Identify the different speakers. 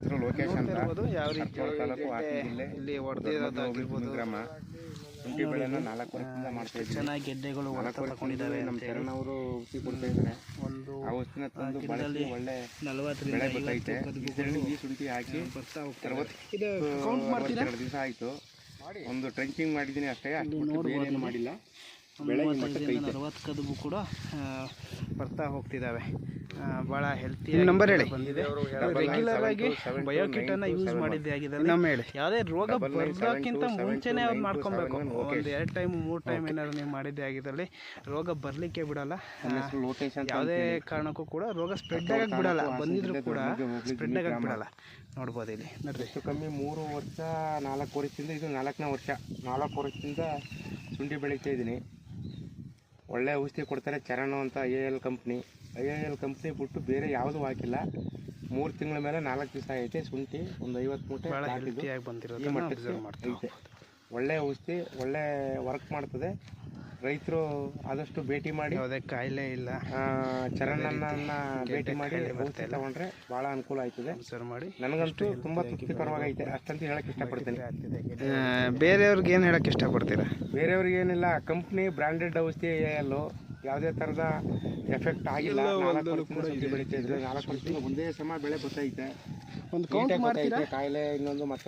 Speaker 1: ಹೆಸರು ಲೋಕೇಶ್ ಅಂತ.
Speaker 2: ಇರ್ಬೋದು ಯಾವ ರೀತಿ ಇಲ್ಲಿ ಹೊಡೆದಿರೋದಾಗಿರ್ಬೋದು
Speaker 1: ಗ್ರಾಮ. ಶುಂಠಿ ಬೆಳೆಯನ್ನು ನಾಲ್ಕು ವರ್ಷದಿಂದ ಮಾಡ್ತಾ ಇದ್ದೀವಿ.
Speaker 2: ಚೆನ್ನಾಗಿ ಗೆಡ್ಡೆಗಳು
Speaker 1: ನಾಲ್ಕು
Speaker 2: ತಗೊಂಡಿದ್ದಾವೆ
Speaker 1: ನಮ್ಮ ಶರಣವರು ಔಷಧಿ ಕೊಡ್ತಾ ಇದ್ದಾರೆ.
Speaker 2: ಒಂದು
Speaker 1: ಆ ಔಷಧಿನ ತಂದು ಬಳಸಿ ಒಳ್ಳೆ ಬೆಳೆ ಬರ್ತೈತೆ. ಇದರಲ್ಲಿ ಈ ಶುಂಠಿ ಹಾಕಿ
Speaker 2: ಬರ್ತಾ ಇದು ಕೌಂಟ್ ಮಾಡ್ತೀರಾ?
Speaker 1: ಅರವತ್ತೆರಡು ದಿವಸ ಆಯಿತು. ಒಂದು ಟ್ರೆಂಚಿಂಗ್ ಮಾಡಿದ್ದೀನಿ ಅಷ್ಟೇ. ಅಷ್ಟು ಬಿಟ್ಟು ಬೇರೆ ಏನು ಮಾಡಿಲ್ಲ.
Speaker 2: ಮೂವತ್ತೈದರಿಂದ
Speaker 1: ಐತೆ
Speaker 2: ನಲವತ್ತು ಕದುಬು ಕೂಡ ಬರ್ತಾ ಹೋಗ್ತಿದ್ದಾವೆ ಭಾಳ ಹೆಲ್ತಿ
Speaker 3: ನಂಬರ್ ಹೇಳಿ.
Speaker 2: ಬಂದಿದೆ. ರೆಗ್ಯುಲರ್ ಆಗಿ
Speaker 1: ಬಯೋಕಿಟ್
Speaker 2: ಬಯೋಕಿಟನ್ನ
Speaker 1: two
Speaker 2: ಯೂಸ್ ಮಾಡಿದ್ದೆ ಆಗಿದೆ
Speaker 3: ನಮ್ಮ ಹೇಳಿ.
Speaker 2: ಯಾವುದೇ ರೋಗ ಬರೋಕ್ಕಿಂತ ಮುಂಚೆನೇ ಅವ್ರು ಮಾಡ್ಕೊಬೇಕು. ಒಂದು ಎರಡು ಟೈಮ್ ಮೂರು ಟೈಮ್ ಏನಾದ್ರು ನೀವು ಮಾಡಿದ್ದೆ ಆಗಿದ್ದಲ್ಲಿ ರೋಗ ಬರಲಿಕ್ಕೆ ಬಿಡಲ್ಲ. ಯಾವುದೇ ಕಾರಣಕ್ಕೂ ಕೂಡ ರೋಗ ಸ್ಪ್ರೆಡ್ ಆಗಕ್ಕೆ ಬಿಡಲ್ಲ. ಬಂದಿದ್ರು ಕೂಡ ಸ್ಪ್ರೆಡ್ ಆಗಕ್ಕೆ ಬಿಡಲ್ಲ. ನೋಡ್ಬೋದು ಇಲ್ಲಿ. ನೋಡ್ರಿ.
Speaker 1: ಹೆಚ್ಚು ಕಮ್ಮಿ ಮೂರು ವರ್ಷ ನಾಲ್ಕು ವರ್ಷದಿಂದ ಇದು ನಾಲ್ಕನೇ ವರ್ಷ. ನಾಲ್ಕು ವರ್ಷದಿಂದ ಶುಂಠಿ ಬೆಳೀತಾ ಇದ್ದೀನಿ. ಒಳ್ಳೆ ಔಷಧಿ ಕೊಡ್ತಾರೆ ಚರಣ ಅಂತ I A L company. I A L company ಬಿಟ್ಟು ಬೇರೆ ಯಾವುದೂ ಹಾಕಿಲ್ಲ. ಮೂರು ತಿಂಗಳ ಮೇಲೆ ನಾಲ್ಕು ದಿವಸ ಐತೆ ಶುಂಠಿ ಒಂದು ಐವತ್ತು ಮೂಟೆ ಈ
Speaker 2: ಬಂದಿರೋದನ್ನ
Speaker 1: ಮಟ್ಟಕ್ಕೆ ಐತೆ. ಒಳ್ಳೆ ಔಷಧಿ ಒಳ್ಳೆ ವರ್ಕ್ ಮಾಡ್ತದೆ. ರೈತರು ಆದಷ್ಟು ಭೇಟಿ ಮಾಡಿ
Speaker 2: ಯಾವುದೇ ಕಾಯಿಲೆ ಇಲ್ಲ.
Speaker 1: ಚರಣನ್ನ ಭೇಟಿ ಮಾಡಿ ಔಷಧಿ ತಗೊಂಡ್ರೆ ಭಾಳ ಅನುಕೂಲ ಆಯ್ತದೆ.
Speaker 2: ಮಾಡಿ.
Speaker 1: ನನಗಂತೂ ತುಂಬಾ ತೃಪ್ತಿಕರವಾಗೈತೆ ಅಷ್ಟಂತ ಹೇಳಕ್ ಇಷ್ಟಪಡ್ತೀನಿ.
Speaker 3: ಬೇರೆಯವ್ರಿಗೆ ಏನು ಹೇಳಕ್ಕೆ ಇಷ್ಟಪಡ್ತೀರಾ?
Speaker 1: ಬೇರೆಯವ್ರಿಗೆ ಏನಿಲ್ಲ. ಕಂಪ್ನಿ ಬ್ರಾಂಡೆಡ್ ಔಷಧಿ ಅಲ್ಲೋ ಯಾವುದೇ ಥರದ ಎಫೆಕ್ಟ್ ಆಗಿಲ್ಲ. ನಾಲ್ಕು ವರ್ಷದಿಂದ ಶುಂಠಿ ಬೆಳೀತಾ ಇದ್ರೆ. ನಾಲ್ಕು ವರ್ಷದಿಂದ ಒಂದೇ ಸಮ ಬೆಳೆ ಬರ್ತೈತೆ
Speaker 2: ಒಂದು
Speaker 1: ಕಾಯಿಲೆ ಇನ್ನೊಂದು ಮತ್ತೆ